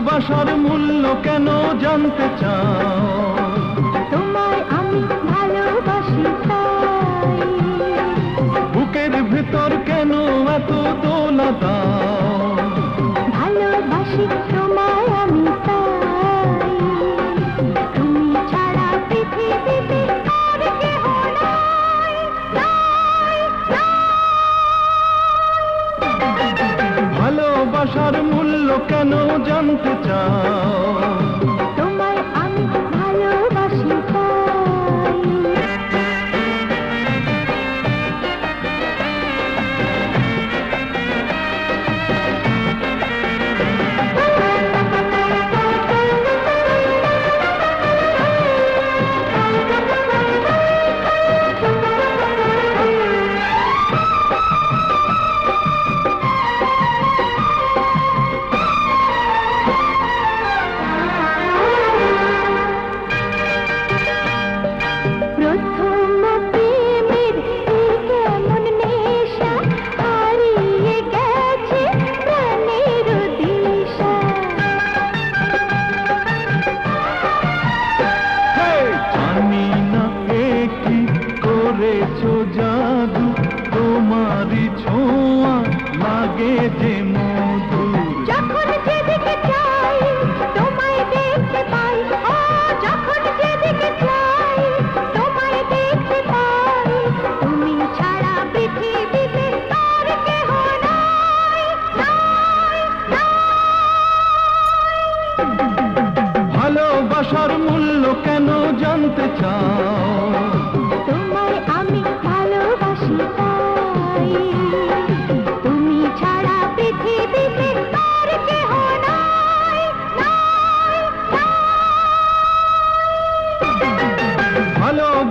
ভালোবাসার মূল্য কেন জানতে চাও? তোমায় আমি ভালোবাসি বুকের ভেতর কেন এত দোলা দাও? ভালোবাসি তোমায় আমি তাই। তুমি ছাড়া পৃথিবীতে আর কেহ নাই, নাই, ভালোবাসার মূল্য কেন জানতে চাও। লাগে যে মধুর। যখন যেদিকে চাই তোমায় দেখতে পাই। ও যখন যেদিকে চাই তোমায় দেখতে পাই। তুমি ছাড়া পৃথিবীতে আর কেহ নাই। ভালোবাসার মূল্য কেন জানতে চাও?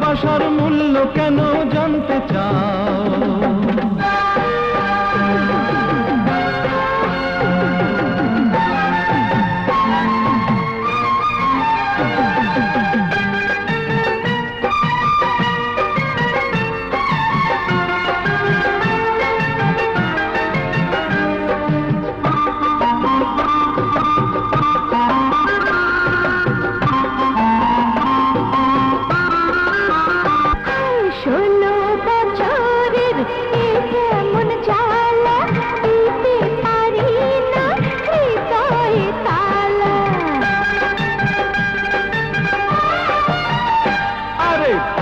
ভালোবাসার মূল্য কেন জানতে চাও?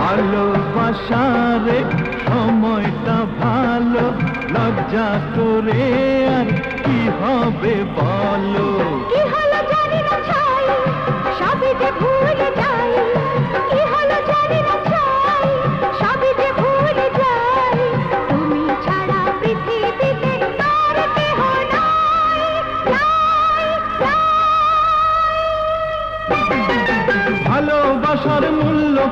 ভালোবাসারে সময়টা ভালো লজ্জা করে আর কি হবে বলো?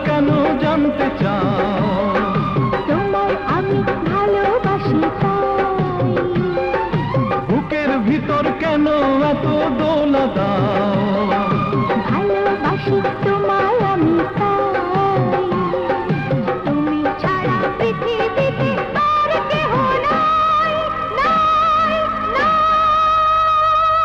কেন জানতে চাও? তোমায় আমি ভালোবাসি বুকের ভিতর কেন এত দোলা দাও? ভালোবাসি